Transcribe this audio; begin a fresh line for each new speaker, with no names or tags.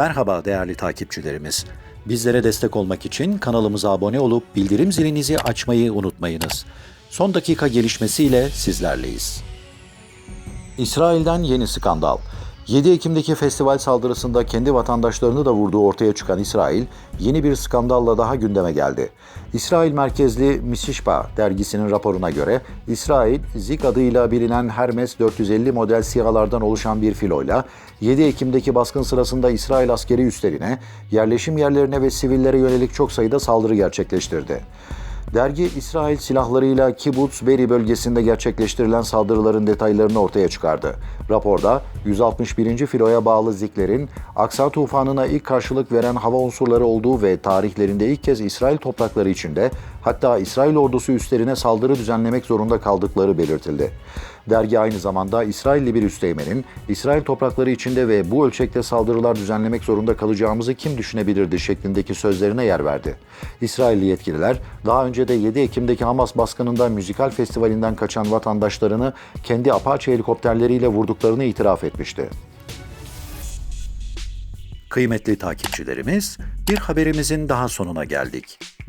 Merhaba değerli takipçilerimiz. Bizlere destek olmak için kanalımıza abone olup bildirim zilinizi açmayı unutmayınız. Son dakika gelişmesiyle sizlerleyiz. İsrail'den yeni skandal. 7 Ekim'deki festival saldırısında kendi vatandaşlarını da vurduğu ortaya çıkan İsrail, yeni bir skandalla daha gündeme geldi. İsrail merkezli Misişpa dergisinin raporuna göre, İsrail, Zik adıyla bilinen Hermes 450 model sihalardan oluşan bir filoyla, 7 Ekim'deki baskın sırasında İsrail askeri üslerine, yerleşim yerlerine ve sivillere yönelik çok sayıda saldırı gerçekleştirdi. Dergi, İsrail silahlarıyla Kibbutz Beri bölgesinde gerçekleştirilen saldırıların detaylarını ortaya çıkardı. Raporda 161. filoya bağlı Zikler'in Aksa tufanına ilk karşılık veren hava unsurları olduğu ve tarihlerinde ilk kez İsrail toprakları içinde hatta İsrail ordusu üstlerine saldırı düzenlemek zorunda kaldıkları belirtildi. Dergi aynı zamanda İsrailli bir üsteğmenin İsrail toprakları içinde ve bu ölçekte saldırılar düzenlemek zorunda kalacağımızı kim düşünebilirdi şeklindeki sözlerine yer verdi. İsrailli yetkililer daha önce de 7 Ekim'deki Hamas baskınında müzikal festivalinden kaçan vatandaşlarını kendi Apache helikopterleriyle vurduklarını itiraf etmişti. Kıymetli takipçilerimiz, bir haberimizin daha sonuna geldik.